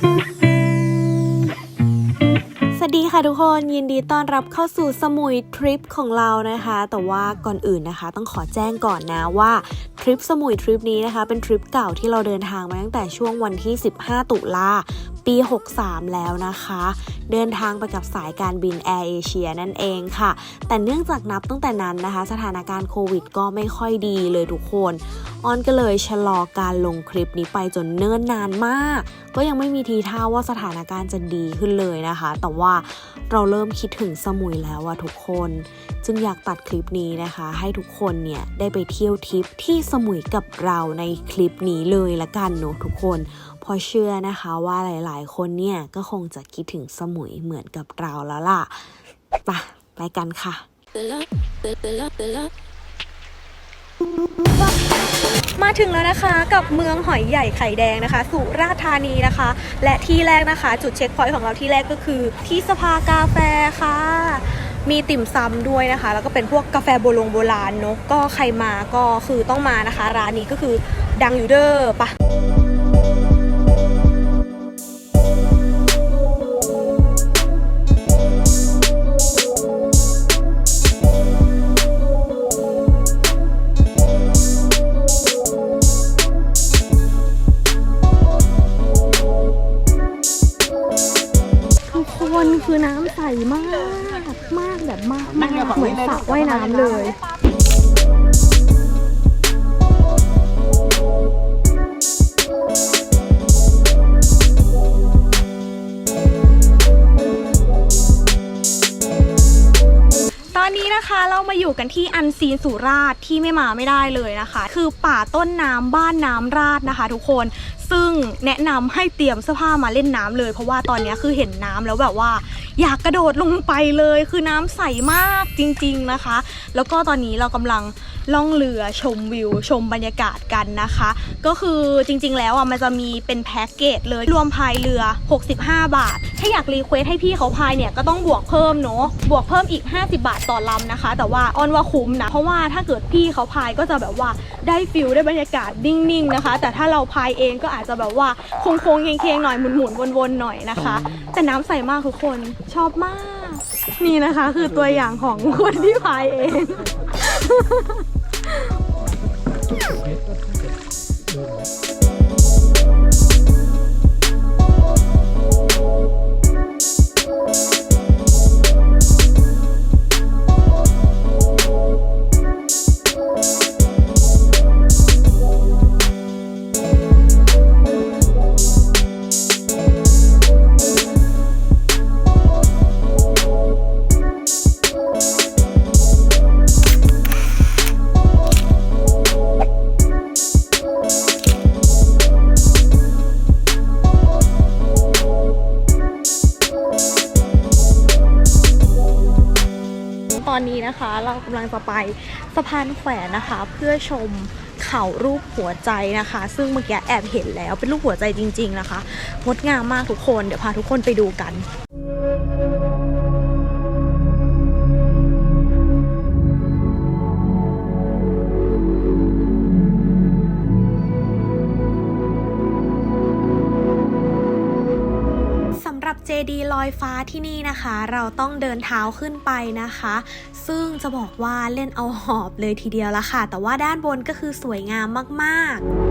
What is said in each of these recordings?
Thank you. ค่ะทุกคนยินดีต้อนรับเข้าสู่สมุยทริปของเรานะคะ แต่ว่าก่อนอื่นนะคะ ต้องขอแจ้งก่อนนะว่าทริปสมุยทริปนี้นะคะ เป็นทริปเก่าที่เราเดินทางมาตั้งแต่ช่วงวันที่ 15 ตุลาปี 63 แล้วนะคะ เดินทางไปกับสายการบินแอร์เอเชียนั่นเองค่ะ แต่เนื่องจากนับตั้งแต่นั้นนะคะ สถานการณ์โควิดก็ไม่ค่อยดีเลยทุกคนออนก็เลยชะลอการลงคลิปนี้ไปจนเนิ่นนานมาก ก็ยังไม่มีทีท่าว่าสถานการณ์จะดีขึ้นเลยนะคะ แต่ว่าเราเริ่มคิดถึงสมุยแล้วอะทุกคน จึงอยากตัดคลิปนี้นะคะ ให้ทุกคนเนี่ยได้ไปเที่ยวทริปที่สมุยกับเราในคลิปนี้เลยละกันเนาะทุกคนเพอเชื่อนะคะว่าหลาย ๆ คนเนี่ยก็คงจะคิดถึงสมุยเหมือนกับเราแล้วล่ะไปไปกันค่ะ มาถึงแล้วนะคะกับเมืองหอยใหญ่ไข่แดงนะคะ สุราษฎร์ธานีนะคะ และที่แรกนะคะ จุดเช็คพอยต์ของเราที่แรกก็คือ ที่สภากาแฟค่ะ มีติ่มซำด้วยนะคะ แล้วก็เป็นพวกกาแฟโบรงโบราณเนาะก็ใครมาก็คือต้องมานะคะ ร้านนี้ก็คือดังอยู่เด้อปะ น้ำใสมาก มากแบบมากมากเหมือนสระว่ายน้ำเลยตอนนี้นะคะเรามาอยู่กันที่อันซีนสุราษฎร์ที่ไม่มาไม่ได้เลยนะคะ คือป่าต้นน้ำบ้านน้ำราดนะคะ ทุกคนซึ่งแนะนำให้เตรียมเสื้อผ้ามาเล่นน้ำเลย เพราะว่าตอนนี้คือเห็นน้ำแล้วแบบว่า อยากกระโดดลงไปเลยคือน้ำใสมากจริงๆนะคะ แล้วก็ตอนนี้เรากำลังล่องเรือชมวิว ชมบรรยากาศกันนะคะ ก็คือจริง ๆ แล้วอะมันจะมีเป็นแพ็กเกจเลยรวมพายเรือ 65 บาท ถ้าอยากรีเควสให้พี่เขาพายเนี่ยก็ต้องบวกเพิ่มเนาะบวกเพิ่มอีก 50 บาทต่อลำนะคะ แต่ว่าออนว่าคุ้มนะเพราะว่าถ้าเกิดพี่เขาพายก็จะแบบว่าได้ฟิลได้บรรยากาศนิ่งๆนะคะ แต่ถ้าเราพายเองก็อาจจะแบบว่าโค้งๆเคียงๆหน่อยหมุนๆวนๆหน่อยนะคะ แต่น้ำใสมากทุกคนชอบมาก นี่นะคะคือตัวอย่างของคนที่พายเอง กำลังจะไปสะพานแขวนนะคะ เพื่อชมเขารูปหัวใจนะคะ ซึ่งเมื่อกี้แอบเห็นแล้วเป็นรูปหัวใจจริง ๆ นะคะงดงามมากทุกคนเดี๋ยวพาทุกคนไปดูกัน ดี ลอยฟ้าที่นี่นะคะ เราต้องเดินเท้าขึ้นไปนะคะ ซึ่งจะบอกว่าเล่นเอาหอบเลยทีเดียวละค่ะ แต่ว่าด้านบนก็คือสวยงามมาก ๆ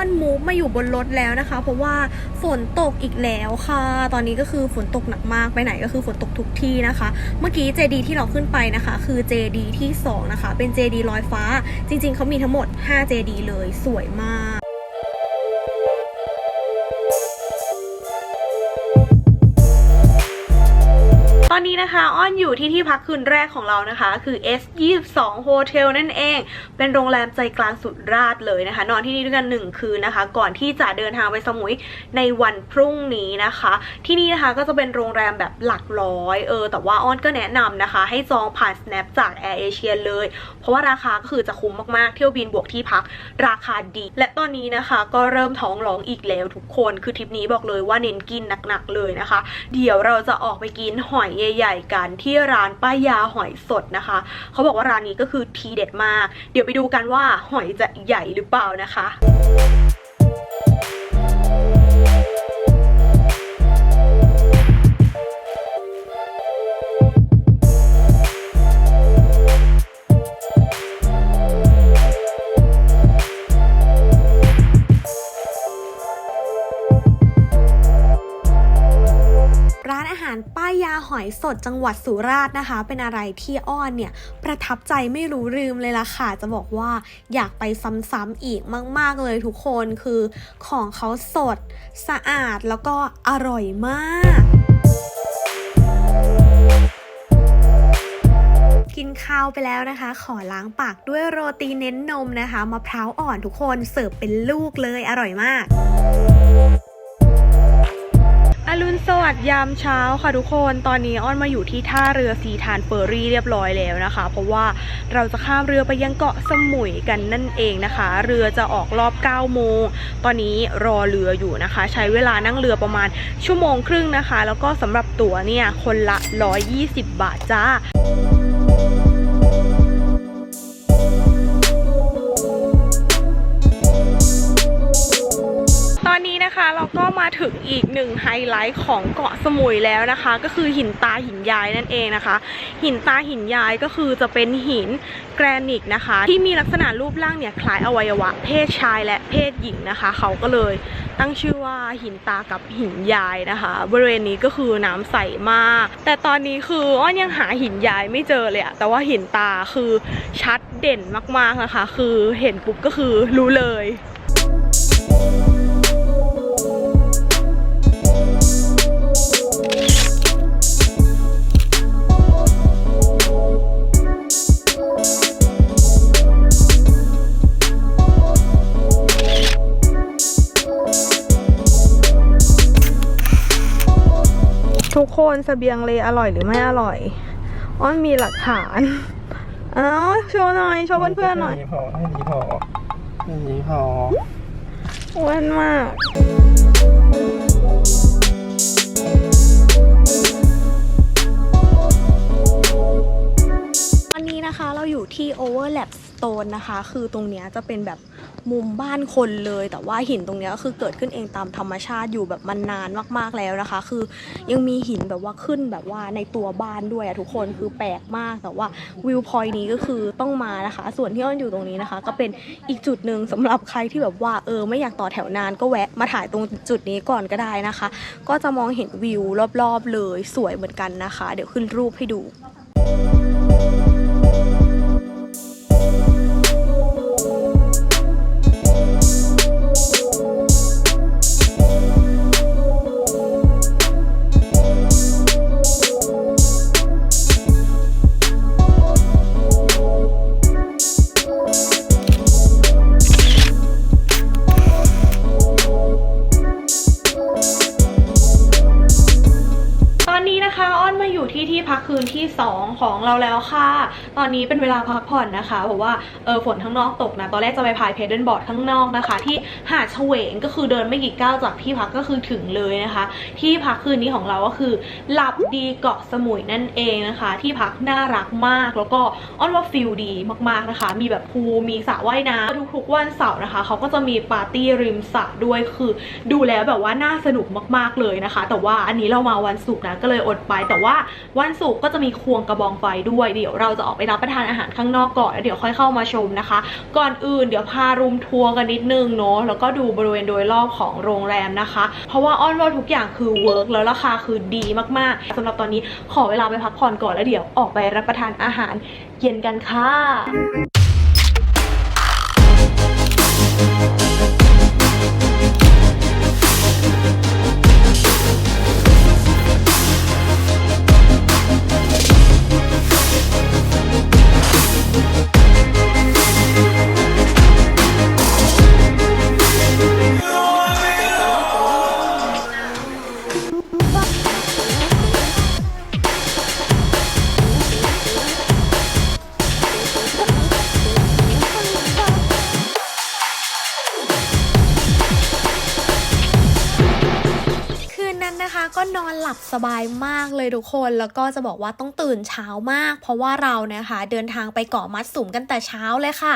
อนมูฟมาอยู่บนรถแล้วนะคะ เพราะว่าฝนตกอีกแล้วค่ะ ตอนนี้ก็คือฝนตกหนักมากไปไหนก็คือฝนตกทุกที่นะคะ เมื่อกี้เจดีที่เราขึ้นไปนะคะ คือเจดีที่สองนะคะ เป็นเจดีลอยฟ้า จริง ๆเขามีทั้งหมด5เจดีเลยสวยมาก นอนนี้นะคะอ้อนอยู่ที่ที่พักคืนแรกของเรานะคะ คือ S22 Hotel นั่นเอง เป็นโรงแรมใจกลางสุดราษเลยนะคะ นอนที่นี่ด้วยกันหนึ่งคืนนะคะ ก่อนที่จะเดินทางไปสมุยในวันพรุ่งนี้นะคะ ที่นี่นะคะก็จะเป็นโรงแรมแบบหลักร้อยเออแต่ว่าอ้อนก็แนะนำนะคะ ให้จองผ่าน Snap จาก Air Asia เลย เพราะว่าราคาก็คือจะคุ้มมากๆ เที่ยวบินบวกที่พักราคาดี และตอนนี้นะคะก็เริ่มท้องร้องอีกแล้วทุกคนคือทริปนี้บอกเลยว่าเน้นกินหนักๆเลยนะคะ เดี๋ยวเราจะออกไปกินหอยใหญ่ๆกันที่ร้านป้ายาหอยสดนะคะ เขาบอกว่าร้านนี้ก็คือทีเด็ดมาก เดี๋ยวไปดูกันว่าหอยจะใหญ่หรือเปล่านะคะ อยสดจังหวัดสุราษฎร์นะคะ เป็นอะไรที่อ้อนเนี่ยประทับใจไม่รู้ลืมเลยล่ะค่ะ จะบอกว่าอยากไปซ้ำๆอีกมากๆเลยทุกคนคือของเขาสด สะอาดแล้วก็อร่อยมากกินข้าวไปแล้วนะคะ ขอล้างปากด้วยโรตีเน้นนมนะคะมะพร้าวอ่อนทุกคนเสิร์ฟเป็นลูกเลยอร่อยมาก อรุณสวัสดิ์ยามเช้าค่ะทุกคน ตอนนี้อ้อนมาอยู่ที่ท่าเรือสีทานเฟอร์รี่เรียบร้อยแล้วนะคะ เพราะว่าเราจะข้ามเรือไปยังเกาะสมุยกันนั่นเองนะคะ เรือจะออกรอบ9โมง ตอนนี้รอเรืออยู่นะคะ ใช้เวลานั่งเรือประมาณชั่วโมงครึ่งนะคะ แล้วก็สำหรับตั๋วเนี่ยคนละ 120 บาทจ้า ถึงอีกหนึ่งไฮไลท์ของเกาะสมุยแล้วนะคะ ก็คือหินตาหินยายนั่นเองนะคะ หินตาหินยายก็คือจะเป็นหินแกรนิตนะคะ ที่มีลักษณะรูปร่างเนี่ยคล้ายอวัยวะ เพศชายและเพศหญิงนะคะ เขาก็เลยตั้งชื่อว่าหินตากับหินยายนะคะ บริเวณนี้ก็คือน้ำใสมาก แต่ตอนนี้คืออ้อนยังหาหินยายไม่เจอเลยอะแต่ว่าหินตาคือชัดเด่นมากๆนะคะ คือเห็นปุ๊บก็คือรู้เลย ทุกคนเสบียงเลอร่อยหรือไม่อร่อย อ้อนมีหลักฐาน อ้าวโชว์หน่อย โชว์เพื่อนๆหน่อยให้พอให้ดีพอให้ดีพออ้วนมากวันนี้นะคะเราอยู่ที่ Overlap Stone นะคะ คือตรงเนี้ยจะเป็นแบบ มุมบ้านคนเลย แต่ว่าหินตรงนี้ก็คือเกิดขึ้นเองตามธรรมชาติอยู่แบบมันนานมากๆแล้วนะคะ คือยังมีหินแบบว่าขึ้นแบบว่าในตัวบ้านด้วยอะทุกคนคือแปลกมากแต่ว่าวิวพอยต์นี้ก็คือต้องมานะคะ ส่วนที่อ้อนอยู่ตรงนี้นะคะ ก็เป็นอีกจุดหนึ่งสำหรับใครที่แบบว่าเออไม่อยากต่อแถวนานก็แวะมาถ่ายตรงจุดนี้ก่อนก็ได้นะคะ ก็จะมองเห็นวิวรอบๆเลยสวยเหมือนกันนะคะ เดี๋ยวขึ้นรูปให้ดูต ของเราแล้วค่ะ อนนี้เป็นเวลาพักผ่อนนะคะ เพราะว่าเออฝนข้างนอกตกนะ ตอนแรกจะไปพายเพดเดิลบอร์ดข้างนอกนะคะ ที่หาดเฉวงก็คือเดินไม่กี่ก้าวจากที่พักก็คือถึงเลยนะคะ ที่พักคืนนี้ของเราก็คือหลับดีเกาะสมุยนั่นเองนะคะ ที่พักน่ารักมากแล้วก็อ้อนว่าฟิลดีมากๆนะคะ มีแบบพูลมีสระว่ายน้ำทุกๆวันเสาร์นะคะเขาก็จะมีปาร์ตี้ริมสระด้วยคือดูแล้วแบบว่าน่าสนุกมากๆเลยนะคะ แต่ว่าอันนี้เรามาวันศุกร์นะก็เลยอดไป แต่ว่าวันศุกร์ก็จะมีควงกระบองไฟด้วยเดี๋ยวเราจะออกไปรับประทานอาหารข้างนอกก่อนแล้วเดี๋ยวค่อยเข้ามาชมนะคะ ก่อนอื่นเดี๋ยวพารูมทัวร์กันนิดนึงเนาะแล้วก็ดูบริเวณโดยรอบของโรงแรมนะคะ เพราะว่าอ้อนว่าทุกอย่างคือเวิร์กแล้วราคาคือดีมากๆสำหรับตอนนี้ขอเวลาไปพักผ่อนก่อนแล้วเดี๋ยวออกไปรับประทานอาหารเย็นกันค่ะ ทุกคนแล้วก็จะบอกว่าต้องตื่นเช้ามาก เพราะว่าเรานะคะ เดินทางไปเกาะมัดสุมกันแต่เช้าเลยค่ะ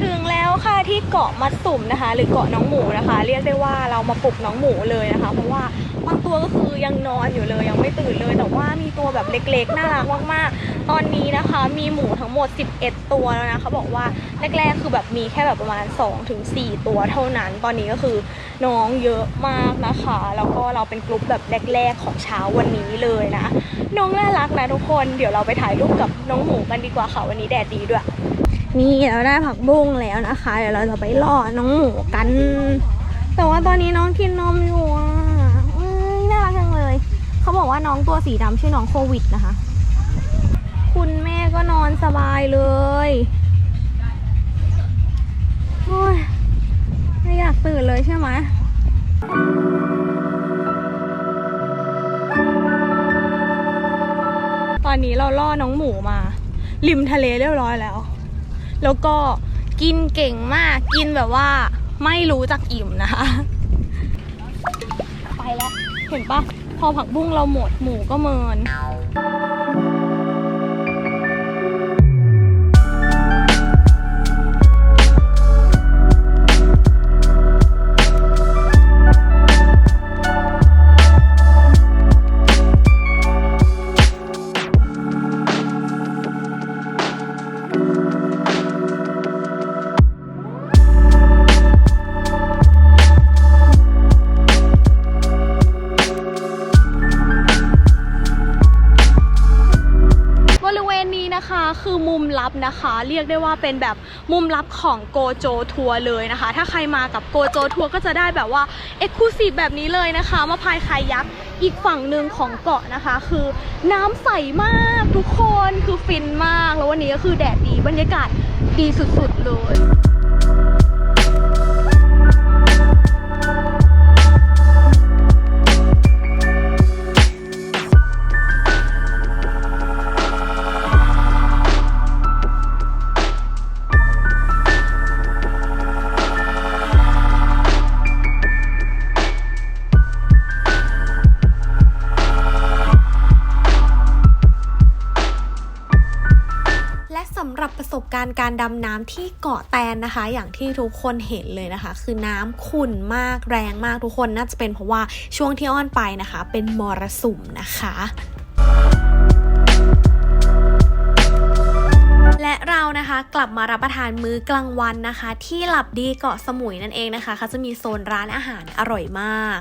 ถึงแล้วค่ะที่เกาะมัดสุมนะคะ หรือเกาะน้องหมูนะคะ เรียกได้ว่าเรามาปลุกน้องหมูเลยนะคะ เพราะว่าบางตัวก็คือยังนอนอยู่เลยยังไม่ตื่นเลย แต่ว่ามีตัวแบบเล็กๆ น่ารักมากๆ ตอนนี้นะคะ มีหมูทั้งหมด 11 ตัวแล้วนะเขาบอกว่าแรกๆ คือแบบมีแค่แบบประมาณ2ถึง4ตัวเท่านั้น ตอนนี้ก็คือ น้องเยอะมากนะคะ แล้วก็เราเป็นกลุ่มแบบแรก ๆ ของเช้าวันนี้เลยนะ น้องน่ารักนะทุกคนเดี๋ยวเราไปถ่ายรูปกับน้องหมูกันดีกว่าค่ะวันนี้แดดดีด้วย นี่เราได้ผักบุ้งแล้วนะคะ เดี๋ยวเราจะไปล่อน้องหมูกัน แต่ว่าตอนนี้น้องกินนมอยู่อะเอ้ยน่ารักจังเลย เขาบอกว่าน้องตัวสีดำชื่อน้องโควิดนะคะ คุณแม่ก็นอนสบายเลย โอ้ย ไม่อยากตื่นเลยใช่ไหมตอนนี้เราล่อน้องหมูมา ริมทะเลเรียบร้อยแล้ว แล้วก็กินเก่งมากกินแบบว่าไม่รู้จักอิ่มนะคะ ไปแล้ว เห็นปะพอผักบุ้งเราหมดหมูก็เมิน คะคือมุมลับนะคะ เรียกได้ว่าเป็นแบบมุมลับของโกโจทัวร์เลยนะคะ ถ้าใครมากับโกโจทัวร์ก็จะได้แบบว่าเอ็กซ์คลูซีฟแบบนี้เลยนะคะมาพายคายักอีกฝั่งหนึ่งของเกาะนะคะ คือน้ำใสมากทุกคนคือฟินมาก แล้ววันนี้ก็คือแดดดีบรรยากาศดีสุดๆเลย การณ์การดำน้ำที่เกาะแตนนะคะ อย่างที่ทุกคนเห็นเลยนะคะ คือน้ำขุ่นมากแรงมากทุกคนน่าจะเป็นเพราะว่าช่วงที่อ้อนไปนะคะ เป็นมรสุมนะคะและเรานะคะกลับมารับประทานมื้อกลางวันนะคะ ที่หลับดีเกาะสมุยนั่นเองนะคะเขาจะมีโซนร้านอาหารอร่อยมาก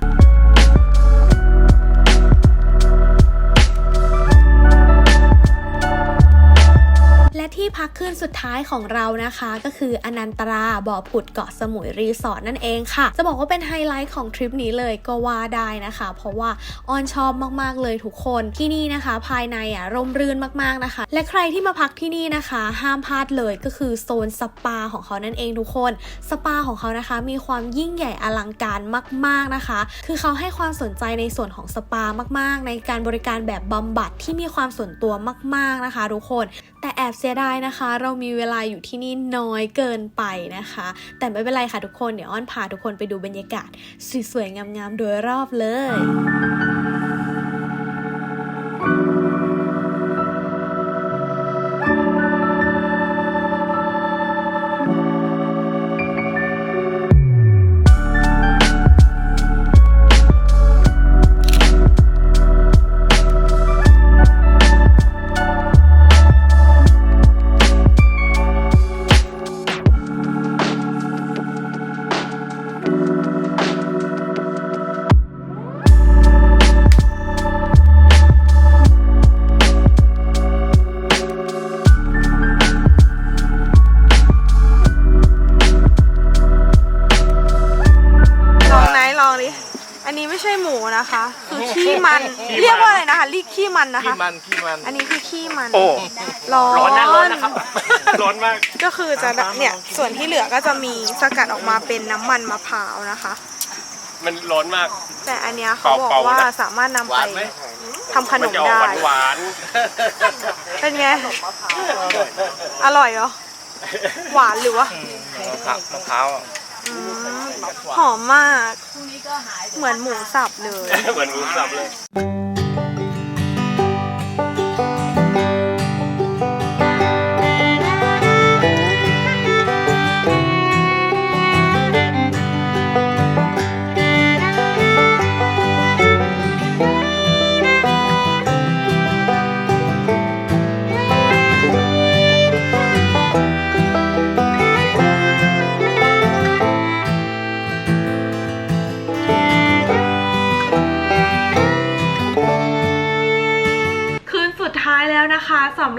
และที่พักคืนสุดท้ายของเรานะคะ ก็คืออนันตราบ่อผุดเกาะสมุยรีสอร์ทนั่นเองค่ะ จะบอกว่าเป็นไฮไลท์ของทริปนี้เลยก็ว่าได้นะคะ เพราะว่าออนชอบมากๆเลยทุกคนที่นี่นะคะ ภายในอะร่มรื่นมากๆนะคะ และใครที่มาพักที่นี่นะคะ ห้ามพลาดเลยก็คือโซนสปาของเขานั่นเองทุกคนสปาของเขานะคะ มีความยิ่งใหญ่อลังการมาก ๆนะคะ คือเขาให้ความสนใจในส่วนของสปามาก ๆ ในการบริการแบบบำบัดที่มีความส่วนตัวมาก ๆนะคะ ทุกคน แต่แอบเสียดายนะคะ เรามีเวลาอยู่ที่นี่น้อยเกินไปนะคะ แต่ไม่เป็นไรค่ะทุกคน เดี๋ยวอ้อนพาทุกคนไปดูบรรยากาศสวยๆงามๆโดยรอบเลย นนะคะ ขี้มันขี้มันอันนี้คือขี้มันโอ้ร้อน ร้อนนะร้อนนะครับ ร้อนมาก ก็คือจะเนี่ยส่วนที่เหลือก็จะมีสกัดออกมาเป็นน้ำมันมะพร้าวนะคะ มันร้อนมาก แต่อันเนี้ยเขาบอกเป่าๆว่านะสามารถนำหไปวานไหมทำขนมันมจะออกได้หวานเป็นไง อร่อยเหรอ หวานหรือว่าๆมะพร้าวมะพร้าวอืมหอมมาก เหมือนหมูสับเลย เหมือนหมูสับเลย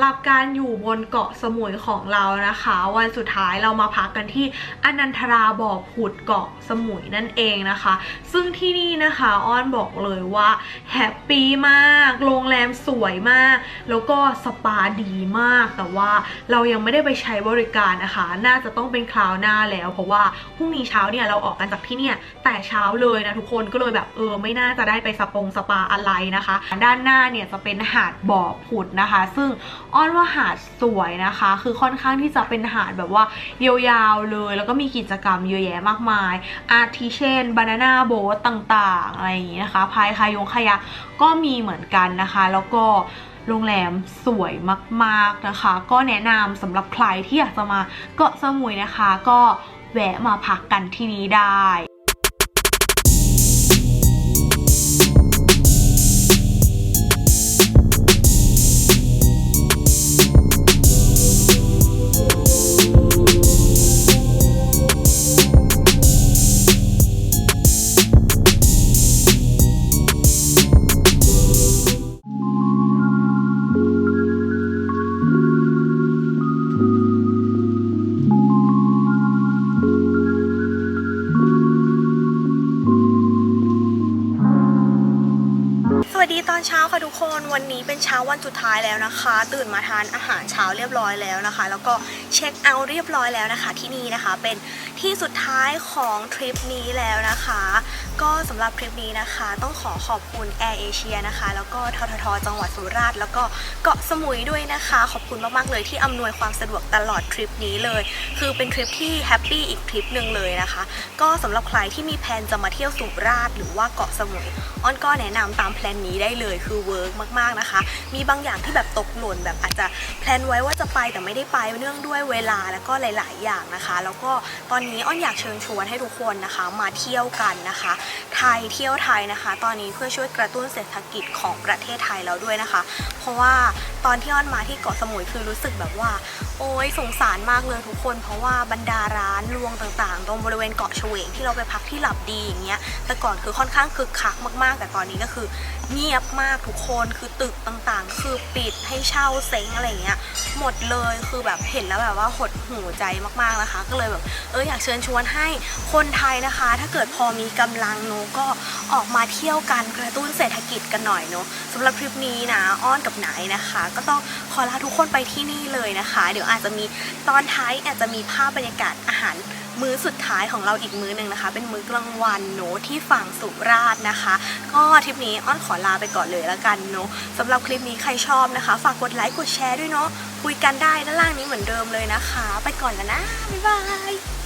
หรับการอยู่บนเกาะสมุยของเรานะคะ วันสุดท้ายเรามาพักกันที่อนันทราบ่อผุดเกาะสมุยนั่นเองนะคะ ซึ่งที่นี่นะคะอ้อนบอกเลยว่าแฮปปี้มาก โรงแรมสวยมาก แล้วก็สปาดีมาก แต่ว่าเรายังไม่ได้ไปใช้บริการนะคะ น่าจะต้องเป็นคราวหน้าแล้ว เพราะว่าพรุ่งนี้เช้าเนี่ยเราออกกันจากที่เนี่ยแต่เช้าเลยนะทุกคนก็เลยแบบเออไม่น่าจะได้ไปสปงสปาอะไรนะคะ ด้านหน้าเนี่ยจะเป็นหาดบ่อผุดนะคะ ซึ่งอ้อนว่าหาดสวยนะคะ คือค่อนข้างที่จะเป็นหาดแบบว่ายาวๆเลย แล้วก็มีกิจกรรมเยอะแยะมากมาย อาทิเช่นบานาน่าโบ๊ทต่างๆ อะไรอย่างนี้นะคะ พายคายงคายักก็มีเหมือนกันนะคะ แล้วก็โรงแรมสวยมากๆนะคะ ก็แนะนำสำหรับใครที่อยากจะมาเกาะสมุยนะคะ ก็แวะมาพักกันที่นี้ได้ ตื่นมาทานอาหารเช้าเรียบร้อยแล้วนะคะ แล้วก็ เช็คเอาท์เรียบร้อยแล้วนะคะ ที่นี่นะคะเป็นที่สุดท้ายของทริปนี้แล้วนะคะ ก็สำหรับทริปนี้นะคะ ต้องขอขอบคุณ Air Asia นะคะ แล้วก็ทททจังหวัดสุราษฎร์แล้วก็เกาะสมุยด้วยนะคะ ขอบคุณมากๆเลยที่อำนวยความสะดวกตลอดทริปนี้เลย คือเป็นทริปที่แฮปปี้อีกทริปหนึ่งเลยนะคะ ก็สำหรับใครที่มีแพลนจะมาเที่ยวสุราษฎร์หรือว่าเกาะสมุยอ้อนก็แนะนำตามแพลนนี้ได้เลยคือเวิร์กมากๆนะคะ มีบางอย่างที่แบบตกหล่นแบบอาจจะแพลนไว้ว่าจะไปแต่ไม่ได้ไปเนื่องด้วยเวลาแล้วก็หลาย ๆ อย่างนะคะ แล้วก็ตอนนี้อ้อนอยากเชิญชวนให้ทุกคนนะคะมาเที่ยวกันนะคะ ไทยเที่ยวไทยนะคะ ตอนนี้เพื่อช่วยกระตุ้นเศรษฐกิจของประเทศไทยแล้วด้วยนะคะ เพราะว่า ตอนที่อ้อนมาที่เกาะสมุยคือรู้สึกแบบว่า โอ้ยสงสารมากเลยทุกคน เพราะว่าบรรดาร้านรวงต่างๆ ตรงบริเวณเกาะเฉวงที่เราไปพักที่หลับดีอย่างเงี้ยแต่ก่อนคือค่อนข้างคึกคักมากๆ แต่ตอนนี้ก็คือเงียบมากทุกคนคือตึกต่างๆ คือปิดให้เช่าเซ้งอะไรเงี้ยหมดเลยคือแบบเห็นแล้วแบบว่าหดหูใจมากๆนะคะ ก็เลยแบบเอออยากเชิญชวนให้คนไทยนะคะ ถ้าเกิดพอมีกำลังเนอะก็ออกมาเที่ยวกันกระตุ้นเศรษฐกิจกันหน่อยเนอะสำหรับทริปนี้นะอ้อนกับไหนนะคะก็ต้องขอลาทุกคนไปที่นี่เลยนะคะ เดี๋ยวอาจจะมีตอนท้ายอาจจะมีภาพบรรยากาศอาหารมื้อสุดท้ายของเราอีกมื้อหนึ่งนะคะ เป็นมื้อกลางวันเนที่ฝั่งสุราษฎร์นะคะ ก็ทริปนี้อ้อนขอลาไปก่อนเลยแล้วกันเนอะสำหรับคลิปนี้ใครชอบนะคะ ฝากกดไลค์กดแชร์ด้วยเนาะคุยกันได้ด้านล่างนี้เหมือนเดิมเลยนะคะ ไปก่อนแล้วนะบ๊ายบาย